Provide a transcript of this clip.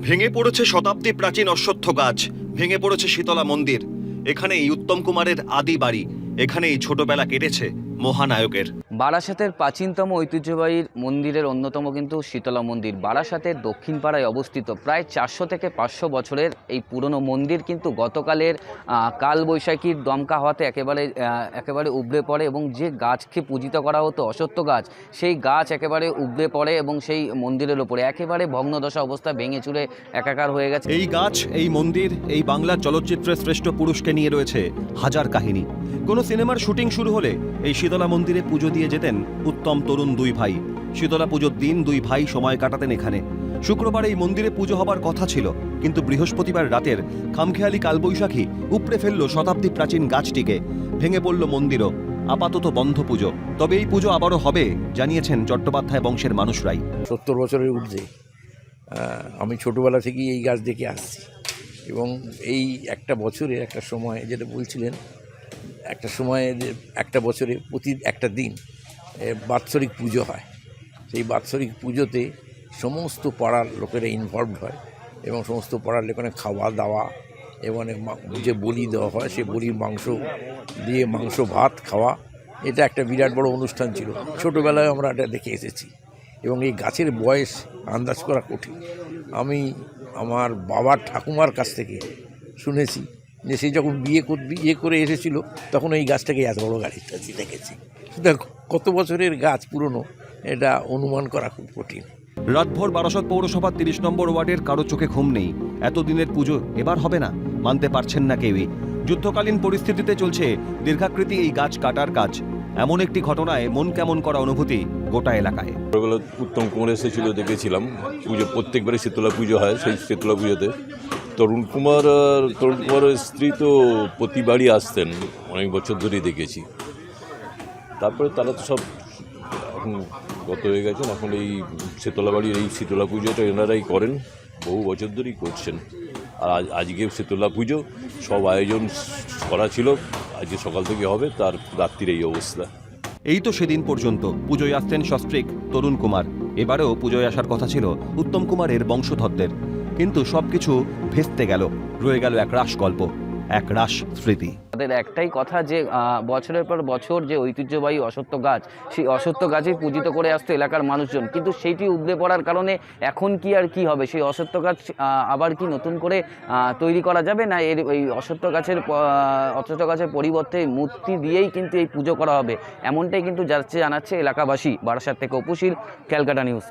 ভেঙে পড়েছে শতাব্দী প্রাচীন অশ্বত্থ গাছ, ভেঙে পড়েছে শীতলা মন্দির। এখানেই উত্তম কুমারের আদি বাড়ি, এখানেই ছোটবেলা কেটেছে মহানায়কের। বারাসাতের প্রাচীনতম ঐতিহ্যবাহী মন্দিরের অন্যতম কিন্তু শীতলা মন্দির। বারাসাতের দক্ষিণ পাড়ায় অবস্থিত প্রায় চারশো থেকে পাঁচশো বছরের এই পুরনো মন্দির কিন্তু গতকালের কালবৈশাখীর দমকা হওয়াতে একেবারে একেবারে উবড়ে পড়ে এবং যে গাছকে পূজিত করা হতো অসত্য গাছ, সেই গাছ একেবারে উবড়ে পড়ে এবং সেই মন্দিরের ওপরে একেবারে ভগ্নদশা অবস্থা ভেঙে চুরে একাকার হয়ে গেছে। এই গাছ, এই মন্দির, এই বাংলা চলচ্চিত্রের শ্রেষ্ঠ পুরুষকে নিয়ে রয়েছে হাজার কাহিনী। কোনো সিনেমার শুটিং শুরু হলে এই শীতলা মন্দিরে পুজো দিয়ে যেতেন উত্তম তরুণ দুই ভাই। শীতলা পুজোর দিন দুই ভাই সময় কাটাতেন এখানে। শুক্রবার এই মন্দিরে পুজো হবার কথা ছিল, কিন্তু বৃহস্পতিবার রাতের খামখেয়ালি কালবৈশাখী উপড়ে ফেলল শতাব্দী প্রাচীন গাছটিকে। ভেঙে পড়ল মন্দিরও। আপাতত বন্ধ পুজো। তবে এই পুজো আবারও হবে, জানিয়েছেন চট্টোপাধ্যায় বংশের মানুষরাই। সত্তর বছরের ঊর্ধ্বে আমি ছোটোবেলা থেকেই এই গাছ দেখে আসছি। এবং এই একটা বছরে একটা সময়, যেটা বলছিলেন একটা সময়ে একটা বছরে প্রতি একটা দিন বাৎসরিক পুজো হয়। সেই বাৎসরিক পুজোতে সমস্ত পাড়ার লোকেরা ইনভলভড হয় এবং সমস্ত পাড়ার লোকেরা খাওয়া দাওয়া এবং যে বলি দেওয়া হয় সে বলির মাংস দিয়ে মাংস ভাত খাওয়া। এটা একটা বিরাট বড় অনুষ্ঠান ছিল। ছোটোবেলায় আমরা এটা দেখে এসেছি এবং এই গাছের বয়স আন্দাজ করা কঠিন। আমি আমার বাবার ঠাকুমার কাছ থেকে শুনেছি যে সে যখন বিয়ে কর বিয়ে করে এসেছিল তখন এই গাছটাকে এত বড় গাড়িটা দেখেছি। দেখো কত বছরের গাছ পুরনো এটা অনুমান করা খুব কঠিন। রাতভর বারাসত পৌরসভার তিরিশ নম্বর ওয়ার্ডের কারও চোখে ঘুম নেই। এতদিনের পুজো এবার হবে না মানতে পারছেন না কেউই। যুদ্ধকালীন পরিস্থিতিতে চলছে দীর্ঘাকৃতি এই গাছ কাটার কাজ। এমন একটি ঘটনায় মন কেমন করা অনুভূতি গোটা এলাকায়। উত্তম কুমার এসেছিল দেখেছিলাম। পুজো প্রত্যেকবারে শীতলা পুজো হয় সেই শীতলা পুজোতে। তরুণ কুমার আর তরুণ কুমারের স্ত্রী তো প্রতিবারই আসতেন, অনেক বছর ধরেই দেখেছি। তারপরে তারা তো সব এখন গত হয়ে গেছেন, এখন এই শীতলা বাড়ির এই শীতলা পুজোটা এনারাই করেন, বহু বছর ধরেই করছেন। আর আজ, আজকে শীতলা পুজো, সব আয়োজন করা ছিল, আজকে সকাল থেকে হবে, তার রাত্রির এই অবস্থা। এই তো সেদিন পর্যন্ত পুজোয় আসতেন সস্ত্রীক তরুণ কুমার। এবারেও পুজোয় আসার কথা ছিল উত্তম কুমারের বংশধরদের। কিন্তু সবকিছু ভেস্তে গেল, রয়ে গেল এক রাস গল্প এক রাস স্মৃতি। তাদের একটাই কথা যে বছরের পর বছর যে ঐতিহ্যবাহী অসত্য গাছ, সেই অসত্য গাছই পূজিত করে আসতো এলাকার মানুষজন। কিন্তু সেইটি উবড়ে পড়ার কারণে এখন কি আর কি হবে? সেই অসত্য গাছ আবার কি নতুন করে তৈরি করা যাবে? না এর ওই অসত্য গাছের অসত্য গাছের পরিবর্তে মূর্তি দিয়েই কিন্তু এই পুজো করা হবে? এমনটাই কিন্তু যাচ্ছে, জানাচ্ছে এলাকাবাসী। বারাসাত থেকে অপুশীল, ক্যালকাটা নিউজ।